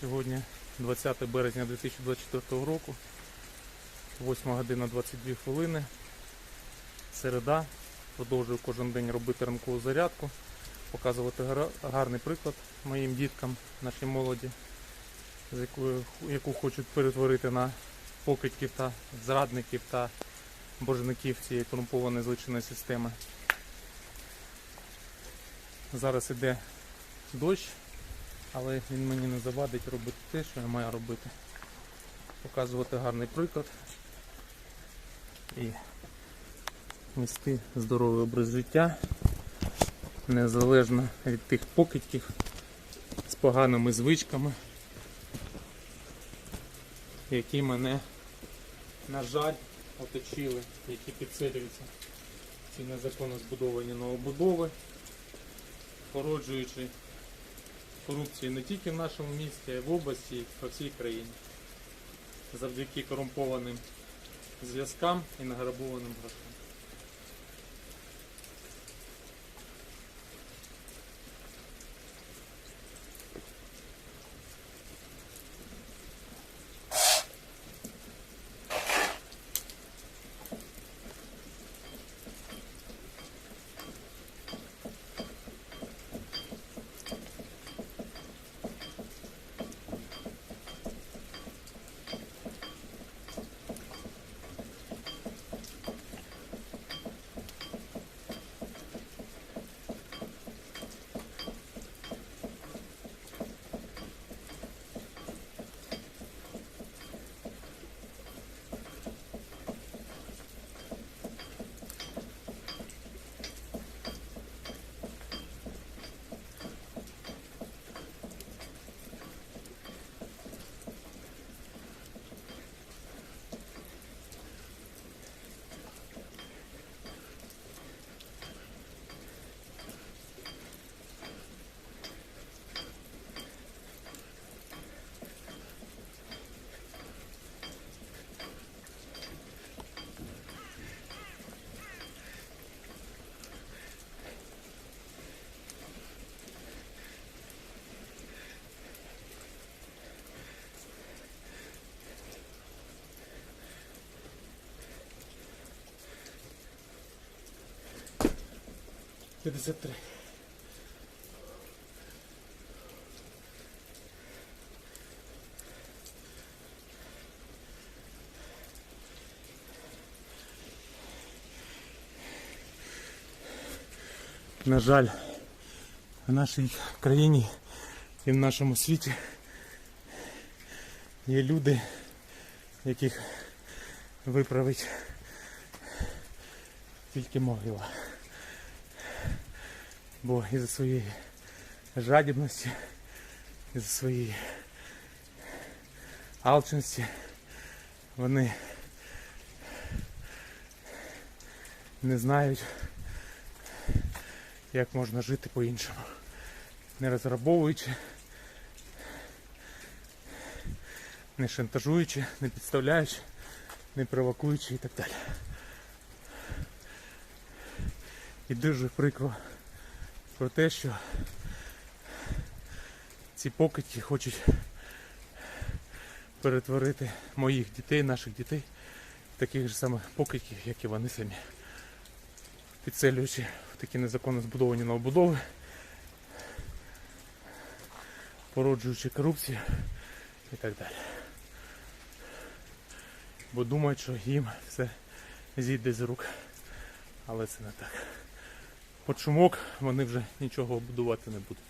Сьогодні 20 березня 2024 року, 8 година 22 хвилини. Середа. Продовжую кожен день робити ранкову зарядку, показувати гарний приклад моїм діткам, нашій молоді, яку хочуть перетворити на покидьків та зрадників та боржників цієї корумпованої злочинної системи. Зараз іде дощ, але він мені не завадить робити те, що я маю робити. Показувати гарний приклад і вести здоровий образ життя, незалежно від тих покидьків з поганими звичками, які мене, на жаль, оточили, які підсилюються ці незаконно збудовані новобудови, породжуючи корупції не тільки в нашому місті, а й в області, і по всій країні. Завдяки корумпованим зв'язкам і награбованим грошам. П'ятдесят три. На жаль, в нашій країні і в нашому світі є люди, яких виправить тільки могила. Бо із-за своєї жадібності, із-за своєї алчності вони не знають, як можна жити по-іншому. Не розрабовуючи, не шантажуючи, не підставляючи, не провокуючи і так далі. І дуже прикро про те, що ці покидьки хочуть перетворити моїх дітей, наших дітей, в таких же самих покидьків, як і вони самі. Підселюючи в такі незаконно збудовані новобудови, породжуючи корупцію і так далі. Бо думають, що їм все зійде з рук. Але це не так. Шумок вони вже нічого будувати не будуть.